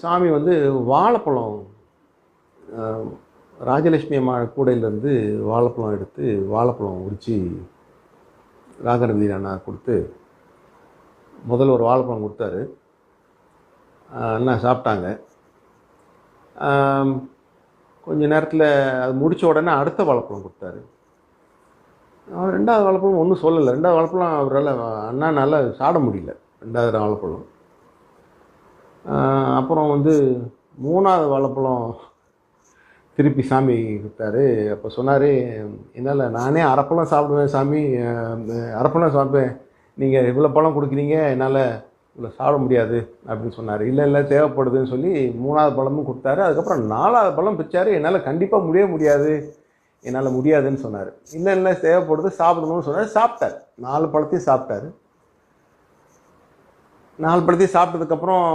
சாமி வந்து வாழைப்பழம் ராஜலட்சுமி அம்மா கூடையிலேருந்து வாழைப்பழம் எடுத்து வாழைப்பழம் உரித்து ராகரவி அண்ணா கொடுத்து முதல்ல ஒரு வாழைப்பழம் கொடுத்தாரு. அண்ணா சாப்பிட்டாங்க. கொஞ்சம் கொஞ்ச நேரத்தில் அது முடித்த உடனே அடுத்த வாழைப்பழம் கொடுத்தாரு. அவர் ரெண்டாவது வாழைப்பழம் ஒன்றும் சொல்லலை. ரெண்டாவது வாழைப்பழம் அவரால் அண்ணானால சாட முடியல. ரெண்டாவது வாழைப்பழம். அப்புறம் வந்து மூணாவது வாழைப்பழம் திருப்பி சாமி கொடுத்தாரு. அப்போ சொன்னார் என்னால் நானே அரைப்பழம் சாப்பிடுவேன் சாமி. அரைப்பழம் சாப்பிடுவேன். நீங்கள் இவ்வளோ பழம் கொடுக்குறீங்க என்னால் இவ்வளோ சாப்பிட முடியாது அப்படின்னு சொன்னார். இல்லை இல்லை தேவைப்படுதுன்னு சொல்லி மூணாவது பழமும் கொடுத்தாரு. அதுக்கப்புறம் நாலாவது பழம் பிச்சார். என்னால் கண்டிப்பாக முடிய முடியாது. என்னால் முடியாதுன்னு சொன்னார். இல்லை இல்லை தேவைப்படுது சாப்பிடணும்னு சொன்னார். சாப்பிட்டார். நாலு பழத்தையும் சாப்பிட்டாரு. நாலு பழத்தையும் சாப்பிட்டதுக்கப்புறம்